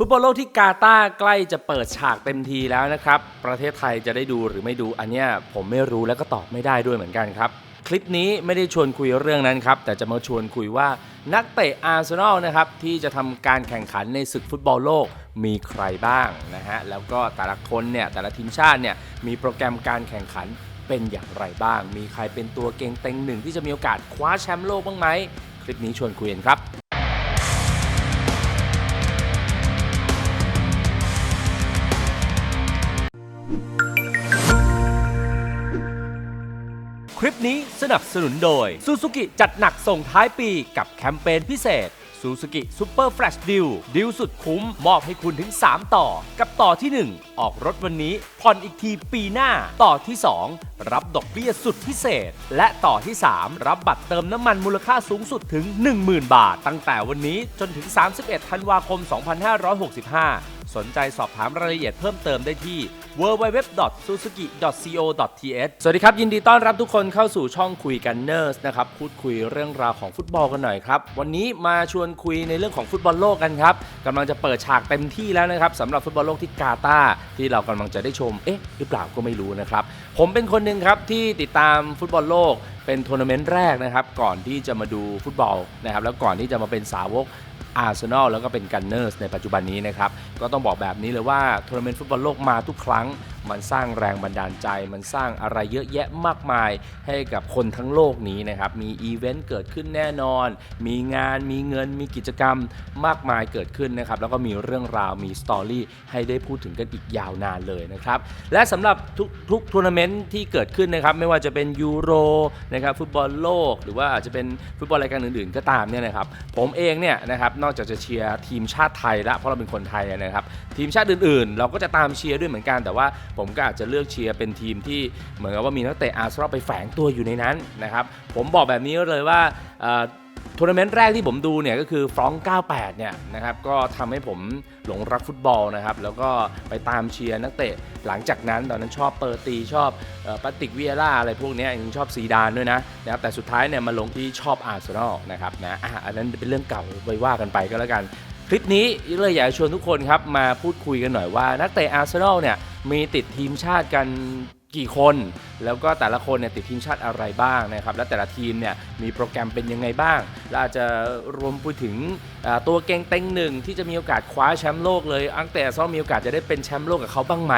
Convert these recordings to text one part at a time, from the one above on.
ฟุตบอลโลกที่กาตาร์ใกล้จะเปิดฉากเต็มทีแล้วนะครับ ประเทศไทยจะได้ดูหรือไม่ดูอันเนี้ยผมไม่รู้และก็ตอบไม่ได้ด้วยเหมือนกันครับ คลิปนี้ไม่ได้ชวนคุยเรื่องนั้นครับ แต่จะมาชวนคุยว่านักเตะอาร์เซนอลนะครับ ที่จะทำการแข่งขันในศึกฟุตบอลโลกมีใครบ้างนะฮะ แล้วก็แต่ละคนเนี่ยแต่ละทีมชาติเนี่ยมีโปรแกรมการแข่งขันเป็นอย่างไรบ้าง มีใครเป็นตัวเก่งเต็งหนึ่งที่จะมีโอกาสคว้าแชมป์โลกบ้างไหมคลิปนี้ชวนคุยกันครับ คลิปนี้สนับสนุนโดย Suzuki จัดหนักส่งท้ายปีกับแคมเปญพิเศษ Suzuki Super Flash Deal ดิวสุดคุ้ม มอบให้คุณถึง 3 ต่อ กับต่อที่ 1 ออกรถวันนี้ ผ่อนอีกทีปีหน้า ต่อที่ 2 รับดอกเบี้ยสุดพิเศษ และต่อที่ 3 รับบัตรเติมน้ำมันมูลค่าสูงสุดถึง 10,000 บาท ตั้งแต่วันนี้จนถึง 31 ธันวาคม 2565 สนใจสอบถามรายละเอียดเพิ่มเติมได้ที่ www.suzuki.co.th สวัสดีครับ ยินดีต้อนรับทุกคนเข้าสู่ช่องคุยกันเนอร์สนะครับ พูดคุยเรื่องราวของฟุตบอลกันหน่อยครับ วันนี้มาชวนคุยในเรื่องของฟุตบอลโลกกันครับกำลังจะเปิดฉากเต็มที่แล้วนะครับสำหรับฟุตบอลโลกที่กาตาร์ที่เรากำลังจะได้ชมเอ๊ะหรือเปล่าก็ไม่รู้นะครับผมเป็นคนหนึ่งครับที่ติดตามฟุตบอลโลกเป็นทัวร์นาเมนต์แรกนะครับก่อนที่จะมาดูฟุตบอลนะครับแล้วก่อนที่จะมาเป็นสาวก อาร์เซนอลแล้วก็เป็นกันเนอร์สในปัจจุบันนี้นะครับ ก็ต้องบอกแบบนี้เลยว่าทัวร์นาเมนต์ฟุตบอลโลกมาทุกครั้ง มันสร้างแรงบันดาลใจ มันสร้างอะไรเยอะแยะมากมายให้กับคนทั้งโลกนี้นะครับ มีอีเวนต์เกิดขึ้นแน่นอน มีงานมีเงินมีกิจกรรมมากมายเกิดขึ้นนะครับ แล้วก็มีเรื่องราวมีสตอรี่ให้ได้พูดถึงกันอีกยาวนานเลยนะครับ และสำหรับทุกทุกทัวร์นาเมนต์ที่เกิดขึ้นนะครับ ไม่ว่าจะเป็นยูโรนะครับฟุตบอลโลก หรือว่าอาจจะเป็นฟุตบอลรายการอื่นๆ ก็ตามเนี่ยนะครับ ผมเองเนี่ยนะครับนอกจากจะเชียร์ทีมชาติไทยละเพราะเราเป็นคนไทยนะครับทีมชาติอื่นๆ เราก็จะตามเชียร์ด้วยเหมือนกันแต่ว่าผมก็อาจจะเลือกเชียร์เป็นทีมที่เหมือนกับว่ามีนักเตะอาร์เซนอลไปแฝงตัวอยู่ในนั้นนะครับผมบอกแบบนี้เลยว่าทัวร์นาเมนต์แรกที่ผมดูเนี่ยก็คือฟรองก์98 เนี่ยนะครับก็ทำให้ผมหลงรักฟุตบอลนะครับแล้วก็ไปตามเชียร์นักเตะหลังจากนั้นตอนนั้นชอบเปอร์ตีชอบปาติกเวียร่าอะไรพวกนี้ยังชอบซีดานด้วยนะนะครับแต่สุดท้ายเนี่ยมาลงที่ชอบอาร์เซนอลนะครับนะอะอันนั้นเป็นเรื่องเก่าไว้ว่ากันไปก็แล้วกัน คลิปนี้เลยอยากจะชวนทุกคนครับมาพูดคุยกันหน่อยว่านักเตะอาร์เซนอลเนี่ยมีติดทีมชาติกัน กี่คนแล้วก็แต่ละคนเนี่ยติดทีมชาติอะไรบ้างนะครับและแต่ละทีมเนี่ยมีโปรแกรมเป็นยังไงบ้างและอาจจะรวมไปถึงตัวเก่งเต็งหนึ่งที่จะมีโอกาสคว้าแชมป์โลกเลยอังแต่ซนอลมีโอกาสจะได้เป็นแชมป์โลกกับเขาบ้างไหม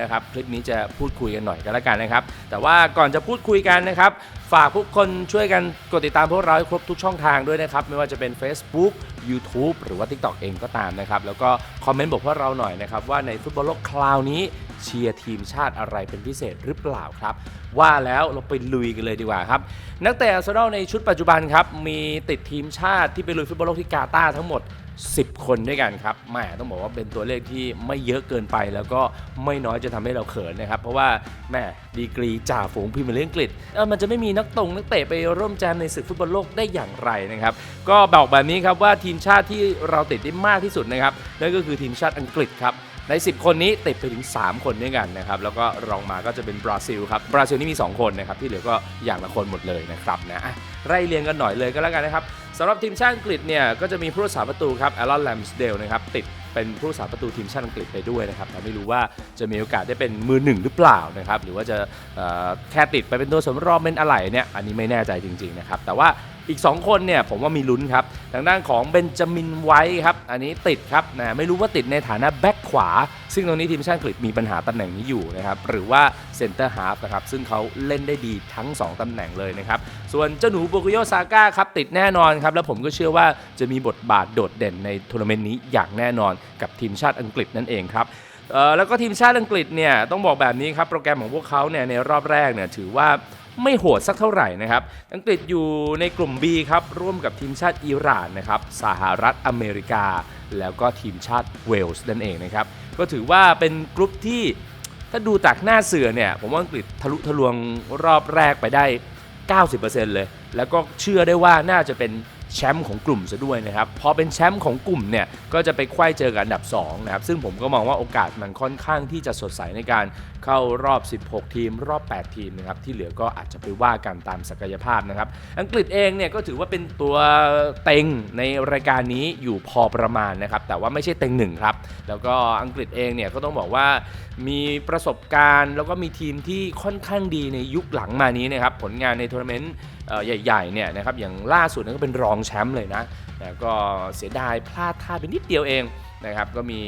นะครับคลิปนี้จะพูดคุยกันหน่อยกันล้วกันนะครับ แต่ว่าก่อนจะพูดคุยกันนะครับฝากทุกคนช่วยกันกดติดตามพวกเราให้ครบทุกช่องทางด้วยนะครับ ไม่ว่าจะเป็น Facebook YouTube หรือว่า TikTok เองก็ตามนะครับ แล้วก็คอมเมนต์บอกพวกเราหน่อยนะครับ ว่าในฟุตบอลโลกคราวนี้ เชียร์ทีมชาติอะไรเป็นพิเศษหรือเปล่าครับ ว่าแล้วเราไปลุยกันเลยดีกว่าครับ นักเตะอาร์เซนอลในชุดปัจจุบันครับ มีติดทีมชาติที่ไปลุยฟุตบอลโลกที่กาตาร์ทั้งหมด 10 คนด้วยกันครับแหมต้องบอกว่าเป็นตัวเลขที่ไม่เยอะเกินไปแล้วก็ไม่น้อยจะทำให้เราเขินนะครับ เพราะว่าแหม่ดีกรีจ่าฝูงพรีเมียร์ลีกอังกฤษเออมันจะไม่มีนักตรงนักเตะไปร่วมแจมในศึกฟุตบอลโลกได้อย่างไรนะครับ ก็บอกแบบนี้ครับว่าทีมชาติที่เราติดได้มากที่สุดนะครับนั่นก็คือทีมชาติอังกฤษครับ ใน 10 คนนี้ติดไปถึง 3 คนด้วยกันนะครับ แล้วก็รองมาก็จะเป็นบราซิลครับบราซิลนี่มี 2 คนนะครับ ที่เหลือก็อย่างละคนหมดเลยนะครับนะไล่เรียงกันหน่อยเลยก็แล้วกันนะครับสำหรับทีมชาติอังกฤษเนี่ยก็จะมีผู้รักษาประตูครับแอลลอนแลมสเดลนะครับติดเป็นผู้รักษาประตูทีมชาติอังกฤษไปด้วยนะครับแต่ไม่รู้ว่าจะมีโอกาสได้เป็นมือหนึ่งหรือเปล่านะครับหรือว่าจะแค่ติดไปเป็นตัวสำรองเป็นอะไรเนี่ยอันนี้ไม่แน่ใจจริงๆนะครับแต่ว่า อีก 2 คนเนี่ยผมว่ามีลุ้นครับ ทางด้านของเบนจามินไวท์ครับ อันนี้ติดครับนะไม่รู้ว่าติดในฐานะแบ็คขวา ซึ่งตรงนี้ทีมชาติอังกฤษมีปัญหาตำแหน่งนี้อยู่นะครับ หรือว่าเซนเตอร์ฮาฟนะครับ ซึ่งเขาเล่นได้ดีทั้ง 2ตำแหน่งเลยนะครับ ส่วนเจ้าหนูโบกุโยซาก้าครับ ติดแน่นอนครับ แล้วผมก็เชื่อว่าจะมีบทบาทโดดเด่นในทัวร์นาเมนต์นี้อย่างแน่นอนกับทีมชาติอังกฤษนั่นเองครับแล้วก็ทีมชาติอังกฤษเนี่ยต้องบอกแบบนี้ครับโปรแกรมของพวกเขาเนี่ยในรอบแรกเนี่ยถือว่า ไม่โหดสักเท่าไหร่นะครับ อังกฤษอยู่ในกลุ่ม B ครับ ร่วมกับทีมชาติอิหร่านนะครับ สหรัฐอเมริกา แล้วก็ทีมชาติเวลส์นั่นเองนะครับ ก็ถือว่าเป็นกลุ่มที่ถ้าดูจากหน้าเสือเนี่ย ผมว่าอังกฤษทะลุทะลวงรอบแรกไปได้ 90%เลย แล้วก็เชื่อได้ว่าน่าจะเป็น แชมป์ของกลุ่มซะด้วยนะครับ พอเป็นแชมป์ของกลุ่มเนี่ย ก็จะไปไขว้เจอกับอันดับ2นะครับ ซึ่งผมก็มองว่าโอกาสมันค่อนข้างที่จะสดใสในการเข้ารอบ 16 ทีม รอบ 8 ทีมนะครับ ที่เหลือก็อาจจะไปว่ากันตามศักยภาพนะครับ อังกฤษเองเนี่ยก็ถือว่าเป็นตัวเต็งในรายการนี้อยู่พอประมาณนะครับ แต่ว่าไม่ใช่เต็งหนึ่งครับ แล้วก็อังกฤษเองเนี่ยก็ต้องบอกว่ามีประสบการณ์ แล้วก็มีทีมที่ค่อนข้างดีในยุคหลังมานี้นะครับ ผลงานในทัวร์นาเมนต์ ใหญ่ๆเนี่ยนะครับอย่างล่าสุดนั้นก็เป็นรองแชมป์เลยนะแต่ก็เสียดายพลาดท่าไปนิดเดียวเองนะครับก็มี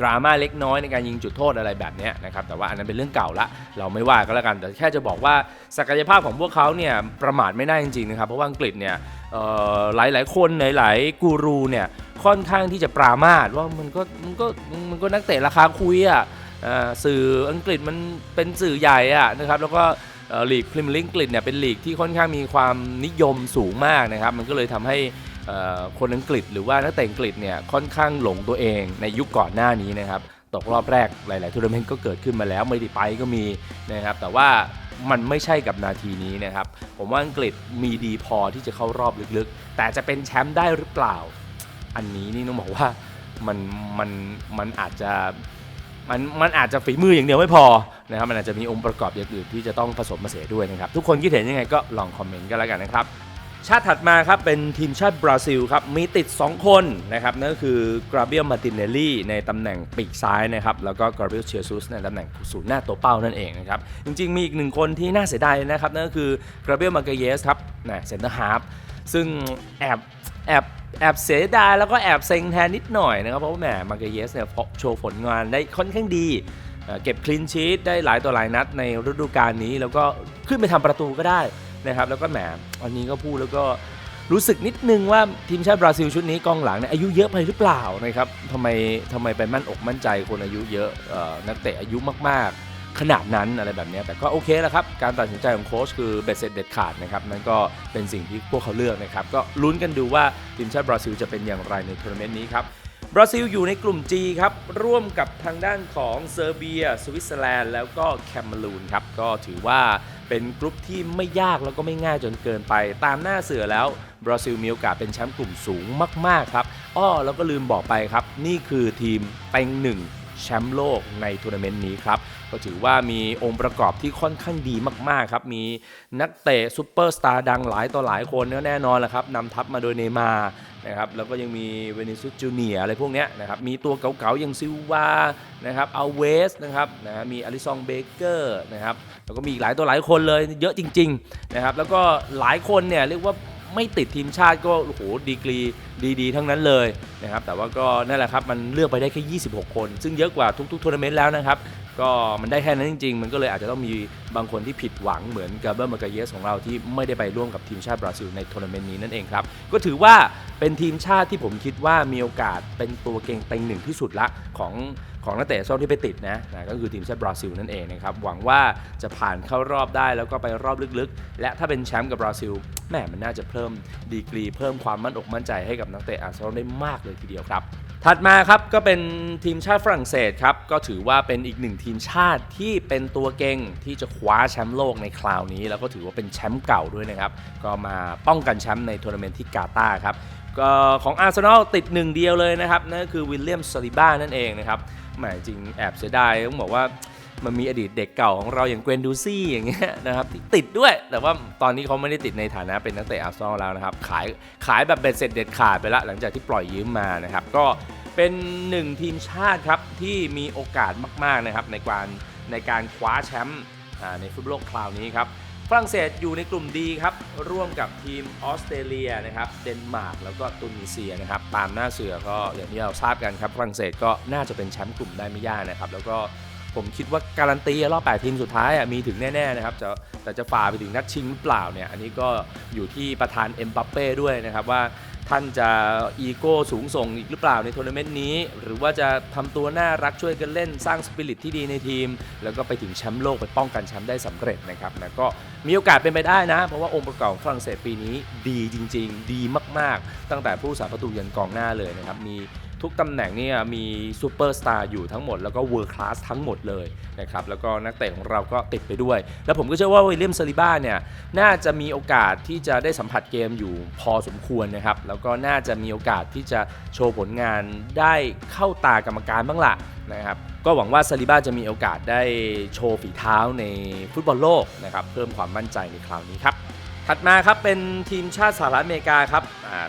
ดราม่าเล็กน้อยในการยิงจุดโทษอะไรแบบนี้นะครับแต่ว่าอันนั้นเป็นเรื่องเก่าละเราไม่ว่าก็แล้วกันแต่แค่จะบอกว่าศักยภาพของพวกเขาเนี่ยประมาทไม่ได้จริงๆนะครับเพราะว่าอังกฤษเนี่ยหลายหลายๆคนหลายๆกูรูเนี่ยค่อนข้างที่จะปรามาสว่ามันก็มันก็มันก็นักเตะราคาคุยอะอ่าสื่ออังกฤษมันเป็นสื่อใหญ่อะนะครับแล้วก็ ลีกพรีเมียร์ลีกอังกฤษเนี่ยเป็นลีกที่ค่อนข้างมีความนิยมสูงมากนะครับ มันก็เลยทำให้คนอังกฤษ หรือว่านักเตะอังกฤษเนี่ยค่อนข้างหลงตัวเองในยุคก่อนหน้านี้นะครับตกรอบแรกหลาย ๆทัวร์นาเมนต์ก็เกิดขึ้นมาแล้วไม่ได้ไปก็มีนะครับแต่ว่ามันไม่ใช่กับนาทีนี้นะครับ ผมว่าอังกฤษมีดีพอที่จะเข้ารอบลึกๆ แต่จะเป็นแชมป์ได้หรือเปล่า อันนี้นี่ต้องบอกว่ามันมันมันอาจจะ มันมันอาจจะฝีมืออย่างเดียวไม่พอนะครับมันอาจจะมีองค์ประกอบอย่างอื่นที่จะต้องผสมผสานด้วยนะครับ ทุกคนคิดเห็นยังไงก็ลองคอมเมนต์กันแล้วกันนะครับ ชาติถัดมาครับ เป็นทีมชาติบราซิลครับ มีติด 2 คนนะครับ นั่นก็คือกราเบียลมาตินเนลลี่ในตำแหน่งปีกซ้ายนะครับ แล้วก็กราเบียลเชียซุสในตำแหน่งศูนย์หน้าตัวเป้านั่นเองนะครับ จริงๆ มีอีกหนึ่งคนที่น่าเสียดายนะครับ นั่นก็คือกราเบียลมาเกเยสครับนะเซนเตอร์ฮาร์ฟ ซึ่งแอบแอบแอบเสียดายแล้วก็แอบเซ็งแทนนิดหน่อยนะครับ เพราะว่าแหมมาเกเยสเนี่ยโชว์ผลงานได้ค่อนข้างดีเเก็บคลีนชีตได้หลายต่อหลายนัดในฤดูกาลนี้ แล้วก็ขึ้นไปทำประตูก็ได้นะครับแล้วก็แหมวันนี้ก็พูดแล้วก็รู้สึกนิดนึงว่าทีมชาติบราซิลชุดนี้กองหลังเนี่ยอายุเยอะไปหรือเปล่านะครับทำไมทำไมไปมั่นอกมั่นใจคนอายุเยอะออนักเตะอายุมาก ขนาดนั้นอะไรแบบนี้แต่ก็โอเคแล้วครับ การตัดสินใจของโค้ชคือเบ็ดเสร็จเด็ดขาดนะครับนั่นก็เป็นสิ่งที่พวกเขาเลือกนะครับ ก็ลุ้นกันดูว่าทีมชาติบราซิลจะเป็นอย่างไรในทัวร์นาเมนต์นี้ครับบราซิลอยู่ในกลุ่ม G ครับ ร่วมกับทางด้านของเซอร์เบีย สวิตเซอร์แลนด์ แล้วก็แคนารูนครับ ก็ถือว่าเป็นกลุ่มที่ไม่ยากแล้วก็ไม่ง่ายจนเกินไป ตามหน้าเสือแล้ว บราซิลมีโอกาสเป็นแชมป์กลุ่มสูงมาก ๆ ครับ อ้อ แล้วก็ลืมบอกไปครับ นี่คือทีมเต็งหนึ่งแชมป์โลกในทัวร์นาเมนต์นี้ครับ ก็ถือว่ามีองค์ประกอบที่ค่อนข้างดีมากๆครับ มีนักเตะซูเปอร์สตาร์ดังหลายต่อหลายคนก็แน่นอนแหละครับนำทัพมาโดยเนย์มานะครับแล้วก็ยังมีเวนิซุสจูเนียอะไรพวกนี้นะครับมีตัวเก่าๆอย่างซิลวานะครับเอาเวสนะครับนะมีอลิซองเบเกอร์นะครับแล้วก็มีอีกหลายตัวหลายคนเลยเยอะจริงๆนะครับแล้วก็หลายคนเนี่ยเรียกว่าไม่ติดทีมชาติก็โอ้โหดีกรีดีๆ ทั้งนั้นเลยนะครับแต่ว่าก็นั่นแหละครับมันเลือกไปได้แค่ 26 คน ซึ่งเยอะกว่าทุกๆทัวร์นาเมนต์แล้วนะครับ ก็มันได้แค่นั้นจริง ๆ มันก็เลยอาจจะต้องมีบางคนที่ผิดหวังเหมือนกาเบอร์มาเกเยสของเราที่ไม่ได้ไปร่วมกับทีมชาติบราซิลในทัวร์นาเมนต์นี้นั่นเองครับ ก็ถือว่าเป็นทีมชาติที่ผมคิดว่ามีโอกาสเป็นตัวเก่งเต็งหนึ่งที่สุดละของของนักเตะโซนที่ไปติดนะนะก็คือทีมชาติบราซิลนั่นเองนะครับหวังว่าจะผ่านเข้ารอบได้แล้วก็ไปรอบลึกๆ และถ้าเป็นแชมป์กับบราซิลแหมมันน่าจะเพิ่มดีกรี เพิ่มความมั่นอกมั่นใจให้กับนักเตะอาร์เซนอลได้มากเลยทีเดียวครับ ถัดมาครับก็เป็นทีมชาติฝรั่งเศสครับก็ถือว่าเป็นอีกหนึ่งทีมชาติที่เป็นตัวเก่งที่จะคว้าแชมป์โลกในคราวนี้ แล้วก็ถือว่าเป็นแชมป์เก่าด้วยนะครับ ก็มาป้องกันแชมป์ในทัวร์นาเมนต์ที่กาตาร์ครับของอาร์เซนอลติดหนึ่งเดียวเลยนะครับนั่นก็คือวิลเลียมซาลิบ้านั่นเองนะครับหมายจริงแอบเสียดายต้องบอกว่า มันมีอดีตเด็กเก่าของเราอย่างเกวนดูซี่อย่างเงี้ยนะครับที่ติดด้วย แต่ว่าตอนนี้เขาไม่ได้ติดในฐานะเป็นนักเตะอาร์เซนอลแล้วนะครับ ขายขายแบบเบ็ดเสร็จเด็ดขาดไปละหลังจากที่ปล่อยยืมมานะครับ ก็เป็นหนึ่งทีมชาติครับ ที่มีโอกาสมากๆนะครับในการในการคว้าแชมป์ในฟุตบอลโลกคราวนี้ครับฝรั่งเศสอยู่ในกลุ่มดีครับ ร่วมกับทีมออสเตรเลียนะครับเดนมาร์กแล้วก็ตุนิเซียนะครับตามหน้าเสือก็อย่างที่เราทราบกันครับฝรั่งเศสก็น่าจะเป็นแชมป์กลุ่มได้ไม่ยากนะครับ แล้วก็ ผมคิดว่าการันตีรอบ 8 ทีมสุดท้ายอะมีถึงแน่ๆนะครับจะแต่จะฝ่าไปถึงนัดชิงหรือเปล่าเนี่ยอันนี้ก็อยู่ที่ประธานเอ็มบัปเป้ด้วยนะครับว่าท่านจะอีโก้สูงส่งอีกหรือเปล่าในทัวร์นาเมนต์นี้ หรือว่าจะทำตัวน่ารักช่วยกันเล่นสร้างสปิริตที่ดีในทีม แล้วก็ไปถึงแชมป์โลกไปป้องกันแชมป์ได้สำเร็จนะครับแล้วก็มีโอกาสเป็นไปได้นะ เพราะว่าองค์ประกอบฝรั่งเศสปีนี้ดีจริง ๆ ดีมากๆ ตั้งแต่ผู้สาประตูยันกองหน้าเลยนะครับมี ทุกตำแหน่งเนี่ยมีซูเปอร์สตาร์อยู่ทั้งหมด แล้วก็เวิร์คลาสทั้งหมดเลยนะครับแล้วก็นักเตะของเราก็ติดไปด้วย แล้วผมก็เชื่อว่าวิลเลียมซาลิบ้าเนี่ยน่าจะมีโอกาสที่จะได้สัมผัสเกมอยู่พอสมควรนะครับ แล้วก็น่าจะมีโอกาสที่จะโชว์ผลงานได้เข้าตากรรมการบ้างละนะครับก็หวังว่าซาลิบ้าจะมีโอกาสได้โชว์ฝีเท้าในฟุตบอลโลกนะครับเพิ่มความมั่นใจในคราวนี้ครับ ถัดมาครับเป็นทีมชาติสหรัฐอเมริกาครับ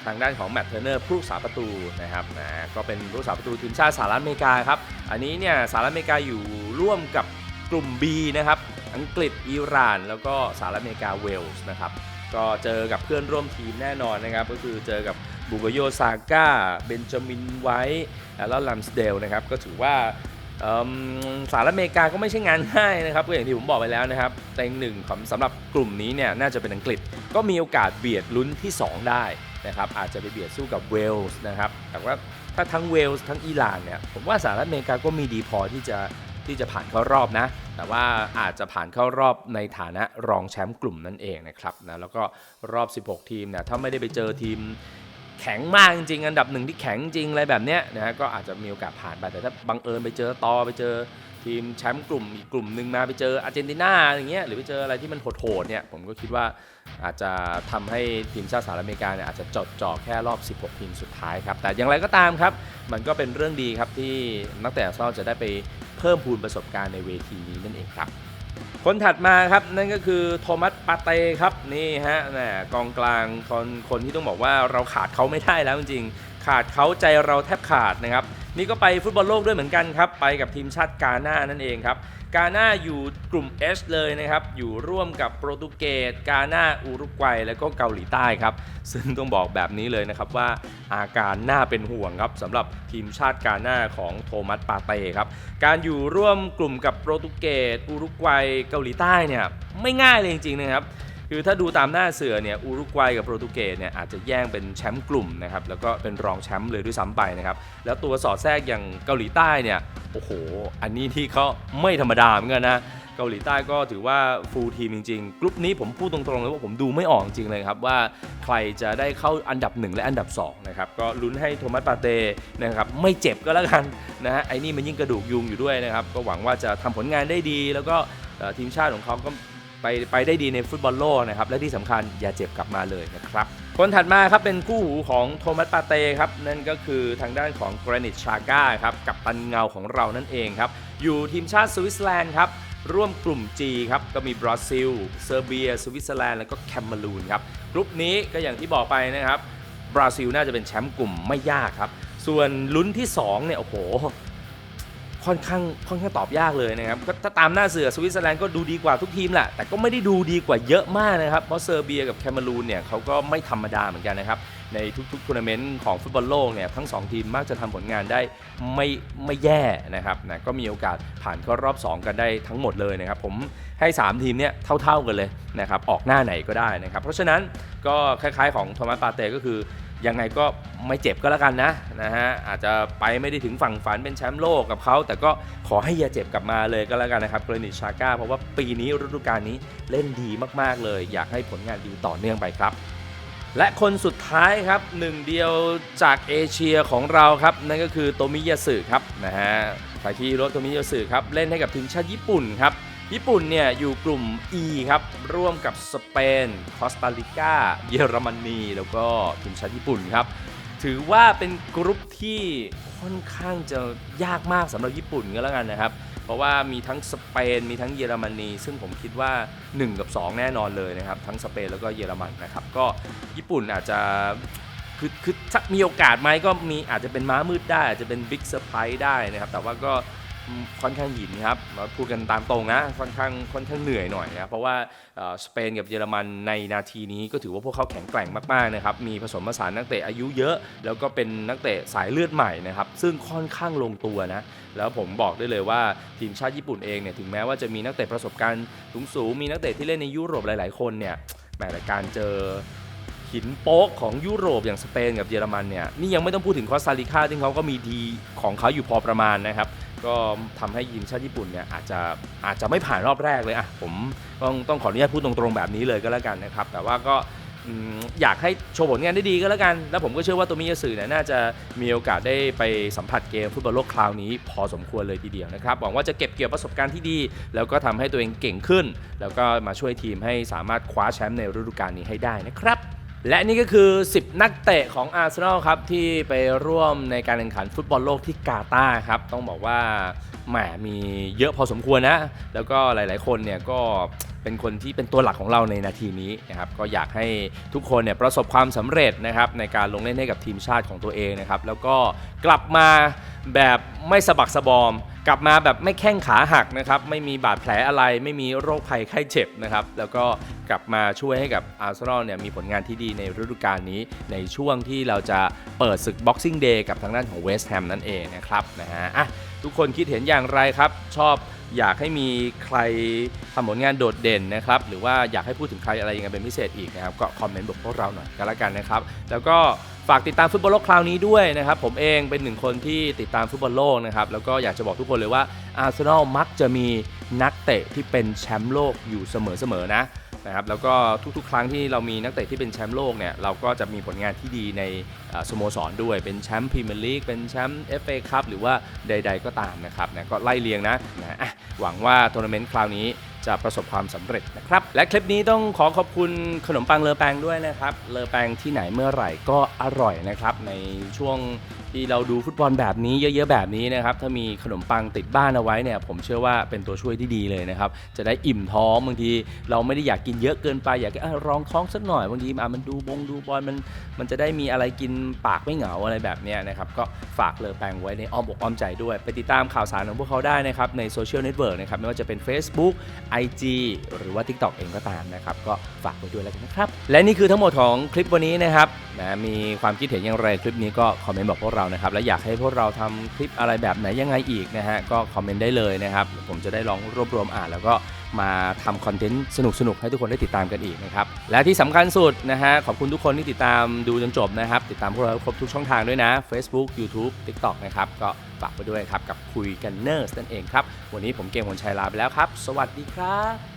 ทางด้านของแมตต์เทอร์เนอร์ผู้รักษาประตูนะครับนะก็เป็นผู้รักษาประตูทีมชาติสหรัฐอเมริกาครับอันนี้เนี่ยสหรัฐอเมริกาอยู่ร่วมกับกลุ่ม B นะครับอังกฤษอิหร่าน แล้วก็สหรัฐอเมริกาเวลส์นะครับก็เจอกับเพื่อนร่วมทีมแน่นอนนะครับก็คือเจอกับบูโกโยซาก้าเบนจามินไวท์แล้วลัมสเดลนะครับก็ถือว่า สหรัฐอเมริกาก็ไม่ใช่งานง่ายนะครับก็อย่างที่ผมบอกไปแล้วนะครับเต็งหนึ่งของสำหรับกลุ่มนี้เนี่ยน่าจะเป็นอังกฤษ ก็มีโอกาสเบียดลุ้นที่ 2 ได้นะครับอาจจะไปเบียดสู้กับเวลส์นะครับแต่ว่าถ้าทั้งเวลส์ทั้งอิหร่านเนี่ยผมว่าสหรัฐอเมริกาก็มีดีพอที่จะที่จะผ่านเข้ารอบนะ แต่ว่าอาจจะผ่านเข้ารอบในฐานะรองแชมป์กลุ่มนั่นเองนะครับนะแล้วก็รอบ 16 ทีมเนี่ยถ้าไม่ได้ไปเจอทีม แข็งมากจริงๆอันดับหนึ่งที่แข็งจริงอะไรแบบเนี้ยนะฮะก็อาจจะมีโอกาสผ่านไปแต่ถ้าบังเอิญไปเจอตอไปเจอทีมแชมป์กลุ่มอีกกลุ่มหนึ่งมาไปเจออาร์เจนตินาอย่างเงี้ยหรือไปเจออะไรที่มันโหดๆเนี่ยผมก็คิดว่าอาจจะทำให้ทีมชาติสหรัฐอเมริกาเนี่ยอาจจะจดจ่อแค่รอบ 16 ทีมสุดท้ายครับ แต่อย่างไรก็ตามครับ มันก็เป็นเรื่องดีครับที่นักเตะอาร์เซนอลจะได้ไปเพิ่มพูนประสบการณ์ในเวทีนี้นั่นเองครับ คนถัดมาครับนั่นก็คือโทมัสปาเต้ครับนี่ฮะนะกองกลางคนคนที่ต้องบอกว่าเราขาดเขาไม่ได้แล้วจริงๆขาดเขาใจเราแทบขาดนะครับ นี่ก็ไปฟุตบอลโลกด้วยเหมือนกันครับ ไปกับทีมชาติกาหน้านั่นเองครับ กาหน้าอยู่กลุ่ม H เลยนะครับ อยู่ร่วมกับโปรตุเกส กาหน้า อุรุกวัย และก็เกาหลีใต้ครับ ซึ่งต้องบอกแบบนี้เลยนะครับว่าอาการน่าเป็นห่วงครับสำหรับทีมชาติกาหน้าของโทมัสปาเต้ครับ การอยู่ร่วมกลุ่มกับโปรตุเกส อุรุกวัย เกาหลีใต้เนี่ยไม่ง่ายเลยจริงๆนะครับ คือถ้าดูตามหน้าเสือเนี่ยอุรุกวัยกับโปรตุเกสเนี่ยอาจจะแย่งเป็นแชมป์กลุ่มนะครับแล้วก็เป็นรองแชมป์เลยด้วยซ้ำไปนะครับแล้วตัวสอดแทรกอย่างเกาหลีใต้เนี่ยโอ้โห อันนี้ที่เขาไม่ธรรมดาเหมือนกันนะเกาหลีใต้ก็ถือว่าฟูลทีมจริงๆ กลุ่มนี้ผมพูดตรงๆเลยว่าผมดูไม่ออกจริงเลยครับว่าใครจะได้เข้าอันดับ 1 และอันดับ2นะครับก็ลุ้นให้โทมัสปาเต้นะครับไม่เจ็บก็แล้วกันนะฮะไอ้นี่มันยิ่งกระดูกยุงอยู่ด้วยนะครับก็หวังว่าจะทำผลงานได้ดี แล้วก็ทีมชาติของเขาก็ ไปไปได้ดีในฟุตบอลโลกนะครับ และที่สำคัญอย่าเจ็บกลับมาเลยนะครับ คนถัดมาครับเป็นคู่หูของโทมัสปาเต้ครับ นั่นก็คือทางด้านของ g r a n i t ชาก้าครับกับตันเงาของเรานั่นเองครับ อยู่ทีมชาติสวิตเซอร์แลนด์ครับร่วมกลุ่ม G ครับ ก็มีบราซิล เซอร์เบีย สวิตเซอร์แลนด์ แล้วก็แคมเมรูนครับ กลุ่มนี้ก็อย่างที่บอกไปนะครับ บราซิลน่าจะเป็นแชมป์กลุ่มไม่ยากครับ ส่วนลุ้นที่ 2 เนี่ย โอ้โห ค่อนข้างค่อนข้างตอบยากเลยนะครับก็ถ้าตามหน้าเสือสวิตเซอร์แลนด์ก็ดูดีกว่าทุกทีมแหละแต่ก็ไม่ได้ดูดีกว่าเยอะมากนะครับเพราะเซอร์เบียกับแคเมรูนเนี่ยเขาก็ไม่ธรรมดาเหมือนกันนะครับในทุกๆทัวร์นาเมนต์ของฟุตบอลโลกเนี่ยทั้ง 2 ทีมมักจะทำผลงานได้ไม่ไม่แย่นะครับนะก็มีโอกาสผ่านเข้ารอบ 2 กันได้ทั้งหมดเลยนะครับผมให้ 3 ทีมเนี่ยเท่าๆกันเลยนะครับออกหน้าไหนก็ได้นะครับเพราะฉะนั้นก็คล้ายๆของโทมัสปาเต้ก็คือ ยังไงก็ไม่เจ็บก็แล้วกันนะนะฮะอาจจะไปไม่ได้ถึงฝั่งฝันเป็นแชมป์โลกกับเขา แต่ก็ขอให้อย่าเจ็บกลับมาเลยก็แล้วกันนะครับกรณีชาก้าเพราะว่าปีนี้ฤดูกาลนี้เล่นดีมากๆเลย อยากให้ผลงานดีต่อเนื่องไปครับ และคนสุดท้ายครับหนึ่งเดียวจากเอเชียของเราครับ นั่นก็คือโตมิยาสึครับนะฮะใครที่รถโตมิยาสึครับเล่นให้กับทีมชาติญี่ปุ่นครับ ญี่ปุ่นเนี่ยอยู่กลุ่ม E ครับ ร่วมกับสเปน คอสตาริกา เยอรมนี แล้วก็ทีมชาติญี่ปุ่นครับ ถือว่าเป็นกรุ๊ปที่ค่อนข้างจะยากมากสำหรับญี่ปุ่นก็แล้วกันนะครับ เพราะว่ามีทั้งสเปน มีทั้งเยอรมนี ซึ่งผมคิดว่า 1 กับ 2 แน่นอนเลยนะครับ ทั้งสเปนแล้วก็เยอรมันนะครับ ก็ญี่ปุ่นอาจจะคือคือถ้ามีโอกาสไหมก็มีอาจจะเป็นม้ามืดได้ อาจจะเป็นบิ๊กเซอร์ไพรส์ได้นะครับ แต่ว่าก็ ค่อนข้างหินครับมาพูดกันตามตรงนะค่อนข้างค่อนข้างเหนื่อยหน่อยนะเพราะว่าสเปนกับเยอรมันในนาทีนี้ก็ถือว่าพวกเขาแข็งแกร่งมากๆนะครับมีผสมผสานนักเตะอายุเยอะ แล้วก็เป็นนักเตะสายเลือดใหม่นะครับซึ่งค่อนข้างลงตัวนะแล้วผมบอกได้เลยว่าทีมชาติญี่ปุ่นเองเนี่ยถึงแม้ว่าจะมีนักเตะประสบการณ์สูงๆมีนักเตะที่เล่นในยุโรปหลาย ๆ คนเนี่ยแหมแต่การเจอหินโป๊กของยุโรปอย่างสเปนกับเยอรมันเนี่ยนี่ยังไม่ต้องพูดถึงคอสตาริกาที่เขาก็มีดีของเขาอยู่พอประมาณนะครับ ก็ทำให้ทีมชาติญี่ปุ่นเนี่ยอาจจะอาจจะไม่ผ่านรอบแรกเลยอะผมต้องต้องขออนุญาตพูดตรงๆแบบนี้เลยก็แล้วกันนะครับ แต่ว่าก็อืมอยากให้โชว์ผลงานได้ดีก็แล้วกัน แล้วผมก็เชื่อว่าตัวมิยาสึเนี่ยน่าจะมีโอกาสได้ไปสัมผัสเกมฟุตบอลโลกคราวนี้พอสมควรเลยทีเดียวนะครับ หวังว่าจะเก็บเกี่ยวประสบการณ์ที่ดี แล้วก็ทำให้ตัวเองเก่งขึ้น แล้วก็มาช่วยทีมให้สามารถคว้าแชมป์ในฤดูกาลนี้ให้ได้นะครับ และนี่ก็คือ 10 นักเตะของอาร์เซนอลครับที่ไปร่วมในการแข่งขันฟุตบอลโลกที่กาตาร์ครับ ต้องบอกว่าแหมมีเยอะพอสมควรนะ แล้วก็หลาย ๆ คนเนี่ยก็เป็นคนที่เป็นตัวหลักของเราในนาทีนี้นะครับก็อยากให้ทุกคนเนี่ยประสบความสำเร็จนะครับในการลงเล่นให้กับทีมชาติของตัวเองนะครับแล้วก็กลับมาแบบไม่สะบักสะบอม กลับมาแบบไม่แข้งขาหักนะครับ ไม่มีบาดแผลอะไร ไม่มีโรคภัยไข้เจ็บนะครับ แล้วก็กลับมาช่วยให้กับอาร์เซนอลเนี่ยมีผลงานที่ดีในฤดูกาลนี้ ในช่วงที่เราจะเปิดศึก Boxing Day กับทางด้านของเวสต์แฮมนั่นเองนะครับนะฮะอะทุกคนคิดเห็นอย่างไรครับ ชอบอยากให้มีใครทำผลงานโดดเด่นนะครับ หรือว่าอยากให้พูดถึงใครอะไรยังไงเป็นพิเศษอีกนะครับ ก็คอมเมนต์บอกพวกเราหน่อยก็แล้วกันนะครับ แล้วก็ ฝากติดตามฟุตบอลโลกคราวนี้ด้วยนะครับผมเองเป็นหนึ่งคนที่ติดตามฟุตบอลโลกนะครับแล้วก็อยากจะบอกทุกคนเลยว่าอาร์เซนอลมักจะมีนักเตะที่เป็นแชมป์โลกอยู่เสมอๆนะนะครับแล้วก็ทุกๆ ครั้งที่เรามีนักเตะที่เป็นแชมป์โลกเนี่ยเราก็จะมีผลงานที่ดีในสโมสรด้วยเป็นแชมป์พรีเมียร์ลีกเป็นแชมป์เอฟเอคัพหรือว่าใด ๆ ก็ตามนะครับนะก็ไล่เรียงนะนะหวังว่าทัวร์นาเมนต์คราวนี้ จะประสบความสำเร็จนะครับ และคลิปนี้ต้องขอขอบคุณขนมปังเลอแปงด้วยนะครับ เลอแปงที่ไหนเมื่อไหร่ก็อร่อยนะครับ ในช่วงที่เราดูฟุตบอลแบบนี้เยอะๆแบบนี้นะครับ ถ้ามีขนมปังติดบ้านเอาไว้เนี่ยผมเชื่อว่าเป็นตัวช่วยที่ดีเลยนะครับ จะได้อิ่มท้องบางทีเราไม่ได้อยากกินเยอะเกินไป อยากเอ้ยรองท้องสักหน่อยบางทีมันดูบงดูบอลมันมันจะได้มีอะไรกินปากไม่เหงาอะไรแบบนี้นะครับก็ฝากเลอแปงไว้ในอ้อมอกอ้อมใจด้วย ไปติดตามข่าวสารของพวกเขาได้นะครับในโซเชียลเน็ตเวิร์กนะครับไม่ว่าจะเป็น Facebook IG หรือว่า TikTok เองก็ตามนะครับ ก็ฝากไว้ด้วยแล้วกันนะครับ และนี่คือทั้งหมดของคลิปวันนี้นะครับนะมีความคิดเห็นอย่างไรคลิปนี้ก็คอมเมนต์บอกพวกเรานะครับ และอยากให้พวกเราทำคลิปอะไรแบบไหนยังไงอีกนะฮะก็คอมเมนต์ได้เลยนะครับ ผมจะได้ลองรวบรวมอ่านแล้วก็มาทำคอนเทนต์สนุกๆ ให้ทุกคนได้ติดตามกันอีกนะครับ และที่สำคัญสุดนะฮะขอบคุณทุกคนที่ติดตามดูจนจบนะครับ ติดตามพวกเราครบทุกช่องทางด้วยนะ Facebook YouTube TikTok นะครับก็ฝากไปด้วยครับกับคุยกันเนอร์สนั่นเองครับ วันนี้ผมเกมวนชัยลาไปแล้วครับ สวัสดีครับ